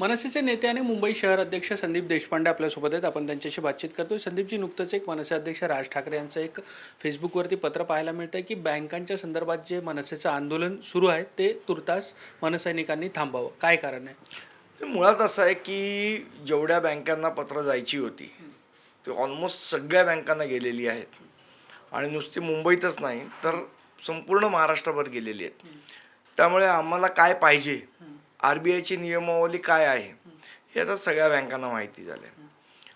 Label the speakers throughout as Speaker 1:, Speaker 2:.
Speaker 1: मनसेचे नेते आणि मुंबई शहर अध्यक्ष संदीप देशपांडे आपल्यासोबत आहेत. आपण त्यांच्याशी बातचीत करतोय. संदीपजी नुकतंच एक मनसे अध्यक्ष राज ठाकरे यांचं एक फेसबुकवरती पत्र पाहायला मिळतं आहे की बँकांच्या संदर्भात जे मनसेचं आंदोलन सुरू आहे ते तुर्तास मनसैनिकांनी थांबावं. काय कारण आहे?
Speaker 2: मुळात असं आहे की जेवढ्या बँकांना पत्र जायची होती ते ऑलमोस्ट सगळ्या बँकांना गेलेली आहेत. आणि नुसती मुंबईतच नाही तर संपूर्ण महाराष्ट्रभर गेलेली आहेत. त्यामुळे आम्हाला काय पाहिजे? आर बी आयची नियमावली काय आहे? हे आता सगळ्या बँकांना माहिती झालं आहे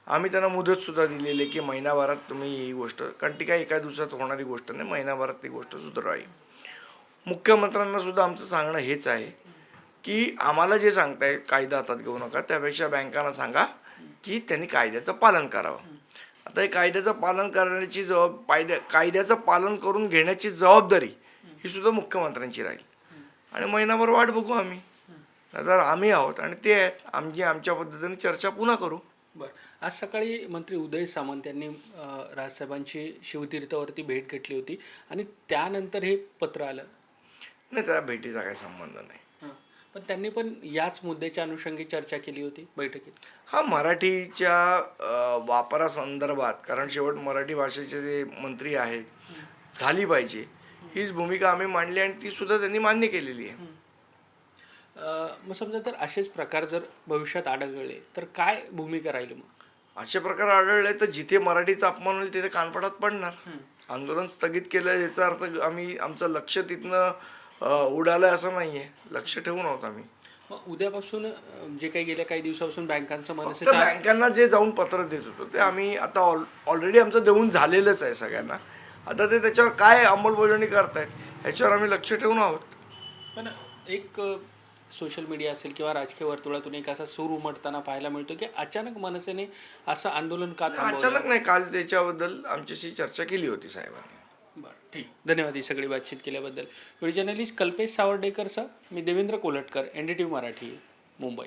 Speaker 2: आम्ही त्यांना मुदतसुद्धा दिलेली आहे की महिनाभरात तुम्ही ही गोष्ट कारण ती काय एका दिवसात होणारी गोष्ट नाही महिनाभरात ती गोष्ट सुधारावी. मुख्यमंत्र्यांना सुद्धा आमचं सांगणं हेच आहे की आम्हाला जे सांगताय कायदा हातात घेऊ नका त्यापेक्षा बँकांना सांगा की त्यांनी कायद्याचं पालन करावं. आता हे कायद्याचं पालन करण्याची जबाब कायद्या कायद्याचं पालन करून घेण्याची जबाबदारी ही सुद्धा मुख्यमंत्र्यांची राहील. आणि महिनाभर वाट बघू आम्ही. तर आम्ही आहोत. आणि ते आहेत. आमची आमच्या पद्धतीने चर्चा पुन्हा करू.
Speaker 1: बरं. आज सकाळी मंत्री उदय सामंत यांनी राजसाहेबांची शिवतीर्थावरती भेट घेतली होती. आणि त्यानंतर हे पत्र आलं.
Speaker 2: नाही त्या भेटीचा काही संबंध नाही.
Speaker 1: पण त्यांनी पण याच मुद्द्याच्या अनुषंगी चर्चा केली होती बैठकीत.
Speaker 2: हा मराठीच्या वापरासंदर्भात कारण शेवट मराठी भाषेचे जे मंत्री आहेत झाली पाहिजे. हीच भूमिका आम्ही मांडली आणि ती सुद्धा त्यांनी मान्य केलेली आहे.
Speaker 1: मग समजा जर असेच प्रकार जर भविष्यात आढळले तर काय भूमिका राहील मग?
Speaker 2: असे प्रकार आढळले तर जिथे मराठीचा अपमान होईल तिथे कानपडात पडणार. आंदोलन स्थगित केलं याचा अर्थ आम्ही आमचं लक्ष तिथनं उडालं असं नाही आहे लक्ष ठेवून आहोत आम्ही.
Speaker 1: मग उद्यापासून जे काही गेल्या काही दिवसापासून बँकांचं
Speaker 2: बँकांना जे जाऊन पत्र देत होतो ते आम्ही आता ऑल ऑलरेडी आमचं देऊन झालेलंच आहे सगळ्यांना. आता ते त्याच्यावर काय अंमलबजावणी करतायत ह्याच्यावर आम्ही लक्ष ठेवून आहोत.
Speaker 1: पण एक सोशल मीडिया असेल किंवा राजकीय वर्तुळातून एक असा सूर उमटताना पाहायला मिळतो की अचानक मनसेने असं आंदोलन का
Speaker 2: अचानक नाही काल त्याच्याबद्दल आमच्याशी चर्चा केली होती साहेबांनी.
Speaker 1: बरं ठीक. धन्यवाद ही सगळी बातचीत केल्याबद्दल. व्हिडिओ जर्नलिस्ट कल्पेश सावर्डेकरसह मी Devendra Kolatkar N D T V Marathi Mumbai.